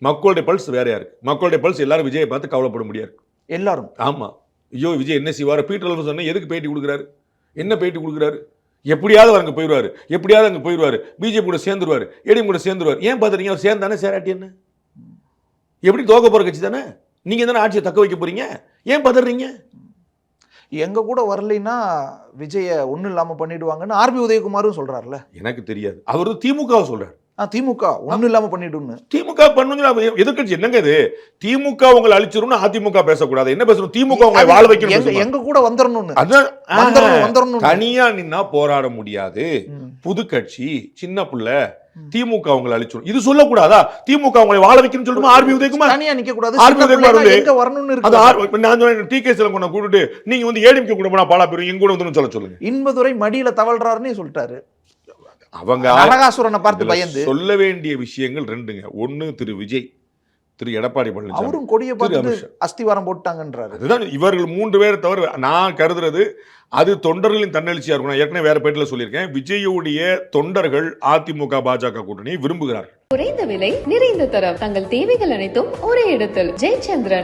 மக்களுடைய பல்ஸ் வேறையா இருக்கு. மக்களுடைய பல்ஸ் எல்லாரும் விஜயை பார்த்து கவலைப்பட முடியாது. எல்லாரும். ஆமா. ஐயோ விஜய் என்ன செய்வார்? பீட்டர் சொன்ன எதுக்கு பேட்டி கொடுக்குறாரு? என்ன பேட்டி கொடுக்குறாரு? எப்படியாவது அவர் அங்க போயிடுவாரு. எப்படியாவது அங்க போயிடுவாரு. பிஜேபி கூட சேர்ந்துருவாரு. ஏடிஎம் கூட சேர்ந்துருவாரு. ஏன் பார்த்துறீங்க அவர் சேர்ந்தானே? சேராட்டி என்ன? எப்படி தோக்க போற கட்சி தானே? நீங்க தானே ஆட்சியை தக்க வைக்க போறீங்க? ஏன் பதறீங்க? எங்க கூட வரலைன்னா விஜய ஒண்ணும் இல்லாம பண்ணிடுவாங்கன்னு ஆர்பி உதயகுமாரும் சொல்றாருல எனக்கு தெரியாது. அவர் திமுகவை சொல்றாரு. ஆ, திமுக ஒண்ணும் இல்லாம பண்ணிடுன்னு திமுக பண்ணுங்க எதிர்கட்சி என்னங்க இது? திமுக உங்களை அழிச்சிரும்னு அதிமுக பேசக்கூடாது. என்ன பேசணும்? திமுக உங்களை வாழ வைக்கணும் எங்க கூட வந்துடணும்னு அதான் வந்துடணும் தனியா நின்னா போராட முடியாது. புது கட்சி சின்ன பிள்ளை திமுக உங்களை அழிச்சிடும் இது சொல்லக்கூடாதா? திமுக உங்களை வாழ வைக்கணும்னு சொல்லிட்டு ஆர்பி உதயகுமார்? தனியா நிக்க கூடாது. ஆர்பி சின்ன உதயகுமார் வந்து- எங்க வரணும்னு இருக்கு நான் சொன்னேன் டி கே சிலம் கூப்பிட்டு நீங்க வந்து ஏடிஎம்கே கூட போனா பாலா போயிரும் எங்க கூட வந்து சொல்ல சொல்லுங்க. இன்பதுரை மடியில தவழ்றாருன்னு சொல்லிட்டாரு. அவங்க நரகாசுரனை பார்த்து பயந்து. சொல்ல வேண்டிய விஷயங்கள் ரெண்டுங்க. ஒண்ணு திரு விஜய் திரு எடப்பாடி பழனிசாமி. அவரும் கொடியை அமித்ஷா. அஸ்திவாரம் போட்டாங்கன்றாரு. அதுதான் இவர்கள் மூன்று பேரை தவிர நான் கருதுறது அது தொண்டர்களின் தன்னெழுச்சியா இருக்கும் நான் ஏற்கனவே வேற பேட்டில் சொல்லியிருக்கேன். விஜயுடைய தொண்டர்கள் அதிமுக பாஜக கூட்டணியை விரும்புகிறார்கள். குறைந்த விலை நிறைந்த தரம். தங்கள் தேவைகள் அனைத்தும் ஒரே இடத்தில். ஜெயச்சந்திரன்.